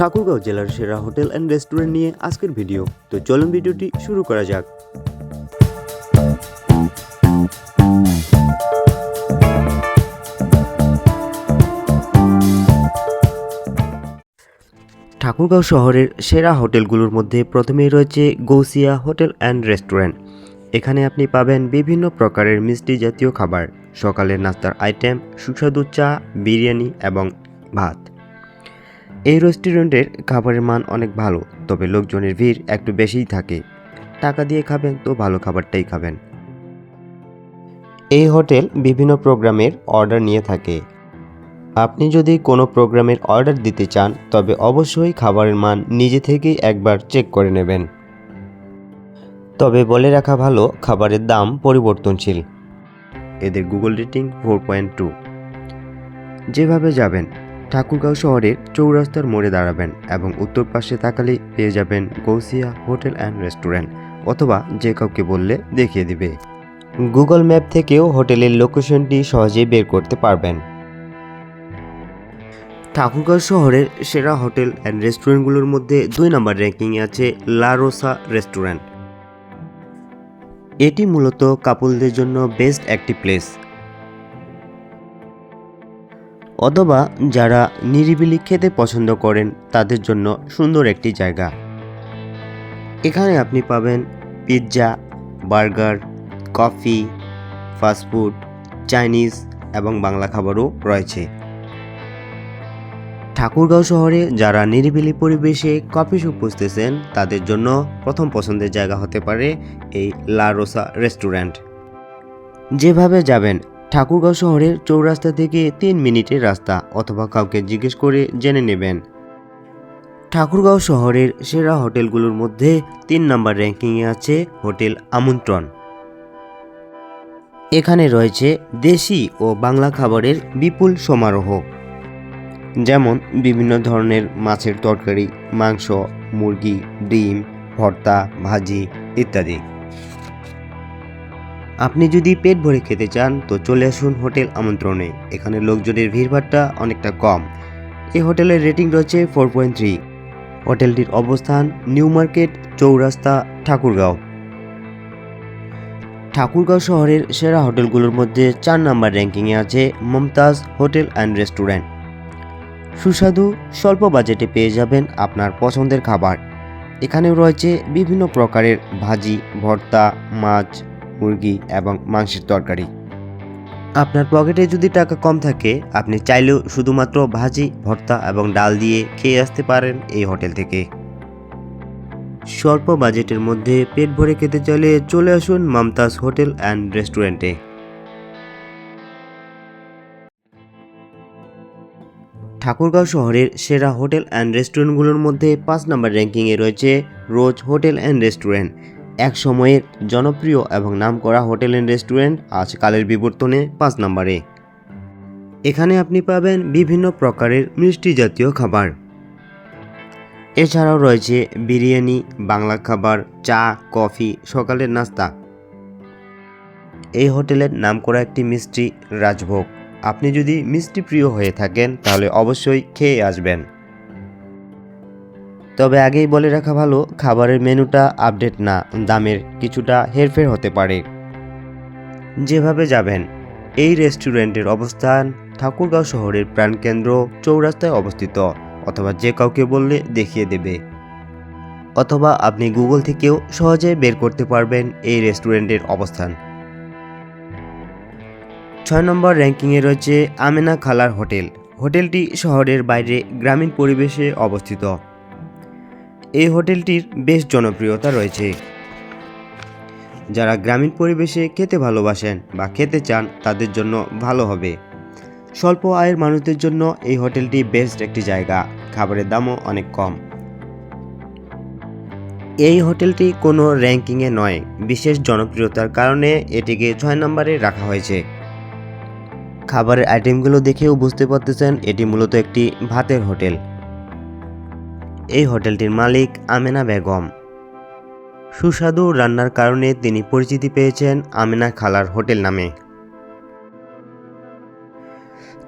ঠাকুরগাঁও জেলার সেরা hotel and restaurant নিয়ে আজকের ভিডিও। তো চলুন ভিডিওটি শুরু করা যাক। ঠাকুরগাঁও শহরের সেরা হোটেলগুলোর মধ্যে প্রথমেই রয়েছে গৌসিয়া হোটেল অ্যান্ড রেস্টুরেন্ট এখানে আপনি পাবেন বিভিন্ন প্রকারের মিষ্টি জাতীয় খাবার। সকালের নাস্তার আইটেম সুস্বাদু চা, বিরিয়ানি এবং ভাত। এই রেস্টুরেন্টের খাবারের মান অনেক ভালো, তবে লোকজনের ভিড় একটু বেশিই থাকে। টাকা দিয়ে খাবেন তো ভালো খাবারটাই খাবেন। এই হোটেল বিভিন্ন প্রোগ্রামের অর্ডার নিয়ে থাকে। আপনি যদি কোনো প্রোগ্রামের অর্ডার দিতে চান, তবে অবশ্যই খাবারের মান নিজে থেকেই একবার চেক করে নেবেন। তবে বলে রাখা ভালো, খাবারের দাম পরিবর্তনশীল। এদের Google rating four point two যেভাবে যাবেন। ঠাকুরগাঁও শহরের চৌরাস্তার মোড়ে দাঁড়াবেন এবং উত্তর পাশে তাকালেই পেয়ে যাবেন গৌসিয়া হোটেল অ্যান্ড রেস্টুরেন্ট অথবা যে কাউকে বললে দেখিয়ে দিবে। গুগল ম্যাপ থেকেও হোটেলের লোকেশনটি সহজেই বের করতে পারবেন। ঠাকুরগাঁও শহরের সেরা হোটেল অ্যান্ড রেস্টুরেন্টগুলোর মধ্যে দুই নম্বর র্যাঙ্কিংয়ে আছে লা রোসা রেস্টুরেন্ট। এটি মূলত কাপলদের জন্য বেস্ট একটি প্লেস। অথবা যারা নিরিবিলি খেতে পছন্দ করেন, তাদের জন্য সুন্দর একটি জায়গা। এখানে আপনি পাবেন pizza burger coffee fast food Chinese এবং বাংলা খাবারও রয়েছে। ঠাকুরগাঁও শহরে যারা নিরিবিলি পরিবেশে কফি শপ খুঁজতেছেন, তাদের জন্য প্রথম পছন্দের জায়গা হতে পারে এই লা রোসা রেস্টুরেন্ট যেভাবে যাবেন ঠাকুরগাঁও শহরের চৌরাস্তা থেকে তিন মিনিটের রাস্তা অথবা কাউকে জিজ্ঞেস করে জেনে নেবেন। ঠাকুরগাঁও শহরের সেরা হোটেলগুলোর মধ্যে তিন নম্বর র্যাঙ্কিংয়ে আছে হোটেল আমন্ত্রণ। এখানে রয়েছে দেশি ও বাংলা খাবারের বিপুল সমারোহ। যেমন বিভিন্ন ধরনের মাছের তরকারি, মাংস, মুরগি, ডিম, ভর্তা, ভাজি ইত্যাদি। আপনি যদি পেট ভরে খেতে চান, তো চলে আসুন হোটেল আমন্ত্রণে। এখানে লোকজনের ভিড়ভাড়টা অনেকটা কম। এই হোটেলের রেটিং রয়েছে ফোর পয়েন্ট থ্রি। হোটেলটির অবস্থান নিউ মার্কেট, চৌরাস্তা, ঠাকুরগাঁও। ঠাকুরগাঁও শহরের সেরা হোটেলগুলোর মধ্যে চার নাম্বার র্যাঙ্কিংয়ে আছে মমতাজ হোটেল অ্যান্ড রেস্টুরেন্ট। সুস্বাদু, স্বল্প বাজেটে পেয়ে যাবেন আপনার পছন্দের খাবার। এখানেও রয়েছে বিভিন্ন প্রকারের ভাজি, ভর্তা, মাছ মুরগি এবং মাংসের তরকারি। আপনার পকেটে যদি টাকা কম থাকে, আপনি চাইলেও শুধুমাত্র ভাজি, ভর্তা এবং ডাল দিয়ে খেয়ে আসতে পারেন এই হোটেল থেকে। স্বল্প বাজেটের মধ্যে পেট ভরে খেতে চাইলে চলে আসুন মমতাজ হোটেল অ্যান্ড রেস্টুরেন্টে। ঠাকুরগাঁও শহরের সেরা হোটেল অ্যান্ড রেস্টুরেন্টগুলোর মধ্যে পাঁচ নম্বর র্যাঙ্কিংয়ে রয়েছে রোজ হোটেল অ্যান্ড রেস্টুরেন্ট। এক সময়ের জনপ্রিয় এবং নামকরা হোটেল অ্যান্ড রেস্টুরেন্ট আজ কালের বিবর্তনে পাঁচ নম্বরে। এখানে আপনি পাবেন বিভিন্ন প্রকারের মিষ্টি জাতীয় খাবার। এছাড়াও রয়েছে বিরিয়ানি, বাংলা খাবার, চা, কফি, সকালের নাস্তা। এই হোটেলের নাম করা একটি মিষ্টি রাজভোগ। আপনি যদি মিষ্টি প্রিয় হয়ে থাকেন তাহলে অবশ্যই খেয়ে আসবেন। তবে আগেই বলে রাখা ভালো, খাবারের মেনুটা আপডেট না, দামের কিছুটা হেরফের হতে পারে। যেভাবে যাবেন, এই রেস্টুরেন্টের অবস্থান ঠাকুরগাঁও শহরের প্রাণকেন্দ্র চৌরাস্তায় অবস্থিত, অথবা যে কাউকে বললে দেখিয়ে দেবে। অথবা আপনি গুগল থেকেও সহজে বের করতে পারবেন এই রেস্টুরেন্টের অবস্থান। ছয় নম্বর র্যাঙ্কিংয়ে রয়েছে আমেনা খালার হোটেল। হোটেলটি শহরের বাইরে গ্রামীণ পরিবেশে অবস্থিত। এই হোটেলটির বেশ জনপ্রিয়তা রয়েছে। যারা গ্রামীণ পরিবেশে খেতে ভালোবাসেন বা খেতে চান, তাদের জন্য ভালো হবে। স্বল্প আয়ের মানুষদের জন্য এই হোটেলটি বেস্ট একটি জায়গা। খাবারের দামও অনেক কম। এই হোটেলটি কোনো র্যাঙ্কিংয়ে নয়, বিশেষ জনপ্রিয়তার কারণে এটিকে ছয় নম্বরে রাখা হয়েছে। খাবারের আইটেমগুলো দেখেও বুঝতে পারতেছেন, এটি মূলত একটি ভাতের হোটেল। এই হোটেলটির মালিক আমেনা বেগম। সুস্বাদু রান্নার কারণে তিনি পরিচিতি পেয়েছেন আমেনা খালার হোটেল নামে।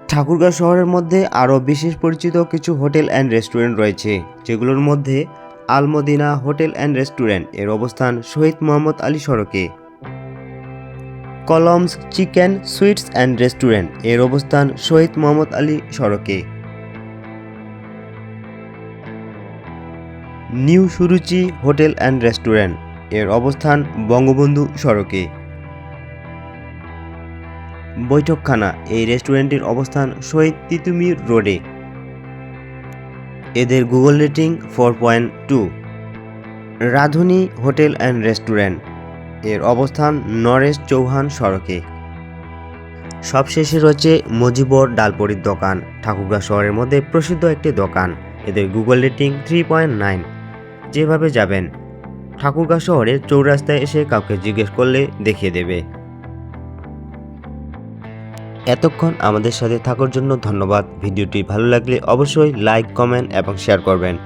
ঠাকুরগাঁও শহরের মধ্যে আরও বিশেষ পরিচিত কিছু হোটেল অ্যান্ড রেস্টুরেন্ট রয়েছে, যেগুলোর মধ্যে আলমদিনা হোটেল অ্যান্ড রেস্টুরেন্টের অবস্থান শহীদ মোহাম্মদ আলী সড়কে। কলমস চিকেন সুইটস অ্যান্ড রেস্টুরেন্টের অবস্থান শহীদ মোহাম্মদ আলী সড়কে। New Suruchi hotel and restaurant. এর অবস্থান বঙ্গবন্ধু সড়কে। বৈঠকখানা, এই রেস্টুরেন্টের অবস্থান শহীদ তিতুমির রোডে। এদের Google rating four point two. Radhuni hotel and restaurant. এর অবস্থান নরেশ চৌহান সড়কে। সবশেষে রয়েছে মজিবর ডালপরির দোকান, ঠাকুরগাঁ শহরের মধ্যে প্রসিদ্ধ একটি দোকান। এদের Google rating three point nine. যেভাবে যাবেন। ঠাকুরগা শহরের চৌরাস্তায় এসে কাউকে জিজ্ঞেস করলে দেখিয়ে দেবে। এতক্ষণ আমাদের সাথে থাকার জন্য ধন্যবাদ। ভিডিওটি ভালো লাগলে অবশ্যই লাইক কমেন্ট এবং শেয়ার করবেন।